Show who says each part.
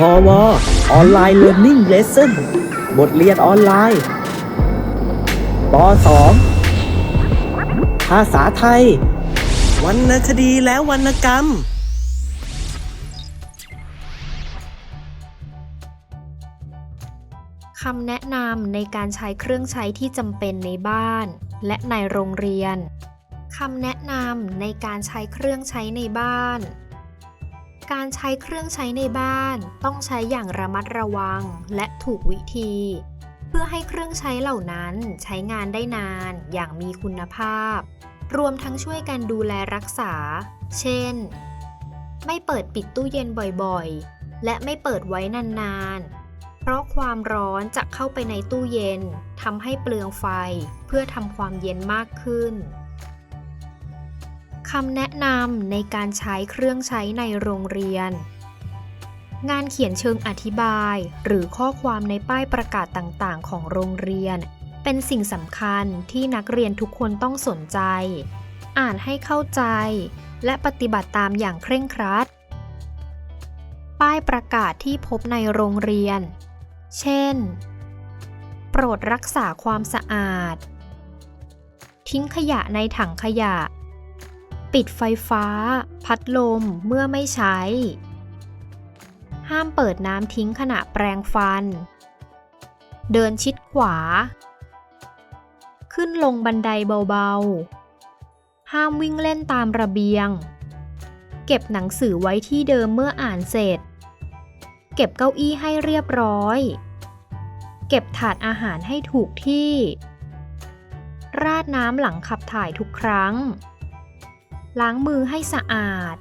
Speaker 1: พอวออนไลน์เรียน i ิ่งเลสเซ่นบทเรียนออนไลน์ป .2 ภาษาไทย วรรณคดีและวรรณกรรม
Speaker 2: คำแนะนำในการใช้เครื่องใช้ที่จำเป็นในบ้าน และในโรงเรียน คำแนะนำในการใช้เครื่องใช้ในบ้าน การใช้เครื่องใช้ในบ้านต้องใช้อย่างระมัดระวังและถูกวิธี เพื่อให้เครื่องใช้เหล่านั้นใช้งานได้นานอย่างมีคุณภาพ รวมทั้งช่วยกันดูแลรักษา เช่น ไม่เปิดปิดตู้เย็นบ่อยๆ และไม่เปิดไว้นานๆ เพราะความร้อนจะเข้าไปในตู้เย็นทำให้เปลืองไฟเพื่อทำความเย็นมากขึ้น คำแนะนำในการใช้เครื่องใช้ในโรงเรียน งานเขียนเชิงอธิบาย หรือข้อความในป้ายประกาศต่างๆ ของโรงเรียน เป็นสิ่งสำคัญที่นักเรียนทุกคนต้องสนใจ อ่านให้เข้าใจ และปฏิบัติตามอย่างเคร่งครัด ป้ายประกาศที่พบในโรงเรียน เช่น โปรดรักษาความสะอาด ทิ้งขยะในถังขยะ ปิดไฟฟ้า พัดลมเมื่อไม่ใช้ ห้ามเปิดน้ำทิ้งขณะแปรงฟัน เดินชิดขวา ขึ้นลงบันไดเบาๆ ห้ามวิ่งเล่นตามระเบียง เก็บหนังสือไว้ที่เดิมเมื่ออ่านเสร็จ เก็บเก้าอี้ให้เรียบร้อย เก็บถาดอาหารให้ถูกที่ ราดน้ำหลังขับถ่ายทุกครั้ง ล้างมือให้สะอาด